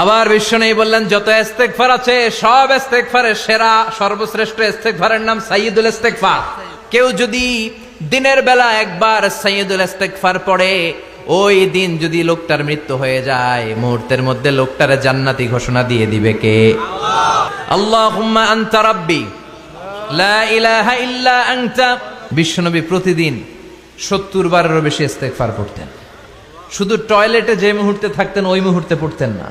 আবার বিশ্বনেই বললেন, যত ইস্তেগফার আছে, সব ইস্তেগফারের সেরা, সর্বশ্রেষ্ঠ ইস্তেগফারের নাম সাইয়্যিদুল ইস্তেগফার। কেউ যদি দিনের বেলা একবার সাইয়্যিদুল ইস্তেগফার পড়ে, ওই দিন যদি লোকটার মৃত্যু হয়ে যায়, মুহূর্তের মধ্যে লোকটার জান্নাতি ঘোষণা দিয়ে দিবে কে? আল্লাহুম্মা আনতা রাব্বি, লা ইলাহা ইল্লা আনতা। বিশ্বনবী প্রতিদিন সত্তর বারেরও বেশি ইস্তেগফার পড়তেন। শুধু টয়লেটে যে মুহূর্তে থাকতেন, ওই মুহূর্তে পড়তেন না।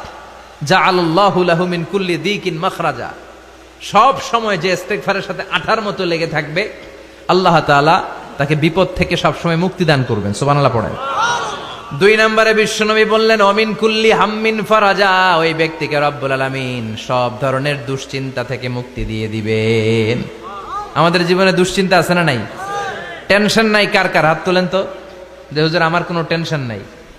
জাআলাল্লাহু লাহু মিন কুল্লি দিকিন মাখরাজা। সব সময় যে ইস্তেগফারের সাথে আঠার মতো লেগে থাকবে, আল্লাহ তাআলা তাকে বিপদ থেকে সব সময় মুক্তি দান করবেন। সুবহানাল্লাহ পড়েন। দুই নম্বরে বিশ্বনবী বললেন, অমিন কুল্লি হাম্মিন ফারাজা। ওই ব্যক্তিকে রব্বুল আলামিন সব ধরনের দুশ্চিন্তা থেকে মুক্তি দিয়ে দিবেন। আমাদের জীবনে দুশ্চিন্তা আছে না নাই? টেনশন নাই কার কার? হাত তোলেন তো। যে আমার কোনো টেনশন নাই।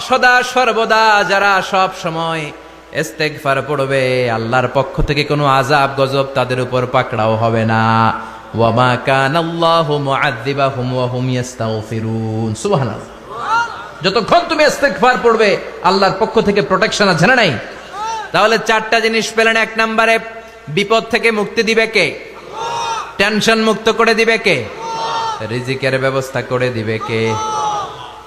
সদা সর্বদা যারা সব সময় ইস্তেগফার পড়বে, আল্লাহর পক্ষ থেকে কোনো আজাব গজব তাদের উপর পাকড়াও হবে না। ওয়ামা কানাল্লাহু মুআযযিবাহুম ওয়া হুম ইস্তাগফিরুন। সুবহানাল্লাহ। যতক্ষণ তুমি ইস্তেগফার পড়বে, আল্লাহর পক্ষ থেকে প্রোটেকশন আছে না নাই? তাহলে চারটা জিনিস পেলেন। এক নম্বরে, বিপদ থেকে মুক্তি দিবে কে? টেনশন মুক্ত করে দিবে কে? রিজিকের ব্যবস্থা করে দিবে কে?